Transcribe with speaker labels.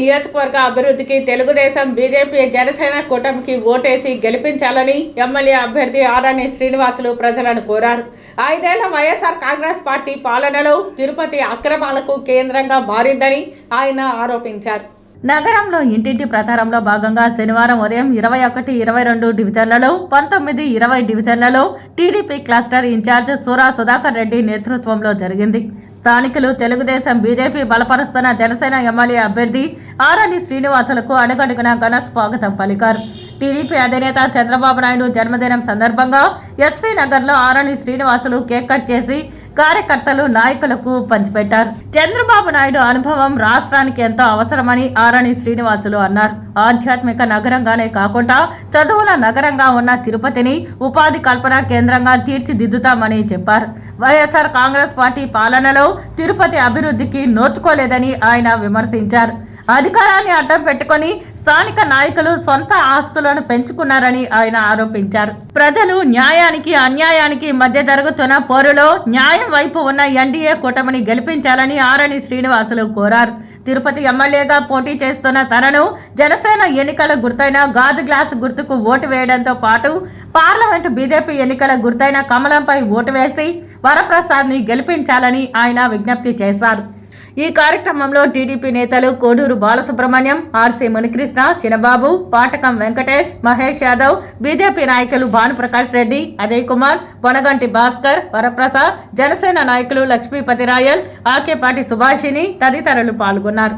Speaker 1: నియోజకవర్గ అభివృద్ధికి తెలుగుదేశం బీజేపీ జనసేన కూటమికి ఓటేసి గెలిపించాలని ఎమ్మెల్యే అభ్యర్థి ఆరాని శ్రీనివాసులు ప్రజలను కోరారు. ఐదేళ్ళ వైఎస్ఆర్ కాంగ్రెస్ పార్టీ పాలనలో తిరుపతి అక్రమాలకు కేంద్రంగా మారిందని ఆయన ఆరోపించారు.
Speaker 2: నగరంలో ఇంటింటి ప్రచారంలో భాగంగా శనివారం ఉదయం ఇరవై ఒకటి ఇరవై రెండు డివిజన్లలో పంతొమ్మిది ఇరవై డివిజన్లలో TDP cluster in charge Sura Sudhakar Reddy నేతృత్వంలో జరిగింది. స్థానికులు తెలుగుదేశం బీజేపీ బలపరుస్తున్న జనసేన ఎమ్మెల్యే అభ్యర్థి ఆరణి శ్రీనివాసులకు అడుగడుగున ఘన స్వాగతం పలికారు. టీడీపీ అధినేత చంద్రబాబు నాయుడు జన్మదినం సందర్భంగా ఎస్పీ నగర్లో ఆరణి శ్రీనివాసులు కేక్ కట్ చేసి కార్యకర్తలు నాయకులకు పంచిపెట్టారు. చంద్రబాబు నాయుడు అనుభవం రాష్ట్రానికి ఎంతో అవసరమని ఆరణి శ్రీనివాసులు అన్నారు. ఆధ్యాత్మిక నగరంగానే కాకుండా చదువుల నగరంగా ఉన్న తిరుపతిని ఉపాధి కల్పన కేంద్రంగా తీర్చిదిద్దుతామని చెప్పారు. వైఎస్ఆర్ కాంగ్రెస్ పార్టీ పాలనలో తిరుపతి అభివృద్ధికి నోచుకోలేదని ఆయన విమర్శించారు. అధికారాన్ని అడ్డం పెట్టుకొని స్థానిక నాయకులు సొంత ఆస్తులను పెంచుకున్నారని ఆయన ఆరోపించారు. ప్రజలు న్యాయానికి అన్యాయానికి మధ్య జరుగుతున్న పోరులో న్యాయం వైపు ఉన్న ఎన్డీఏ కూటమిని గెలిపించాలని ఆరణి శ్రీనివాసులు కోరారు. తిరుపతి ఎమ్మెల్యేగా పోటీ చేస్తున్న తనను జనసేన ఎన్నికల గుర్తైన గాజు గ్లాస్ గుర్తుకు ఓటు వేయడంతో పాటు పార్లమెంటు బీజేపీ ఎన్నికల గుర్తైన కమలంపై ఓటు వేసి వరప్రసాద్ని గెలిపించాలని ఆయన విజ్ఞప్తి చేశారు. ఈ కార్యక్రమంలో టీడీపీ నేతలు Koduru Balasubrahmanyam R C Munikrishna Chinababu Patakam Venkatesh Mahesh Yadav BJP నాయకులు భానుప్రకాష్ రెడ్డి అజయ్ కుమార్ బొనగంటి భాస్కర్ వరప్రసాద్ జనసేన నాయకులు లక్ష్మీపతి రాయల్ ఆకేపాటి సుభాషిణి తదితరులు పాల్గొన్నారు.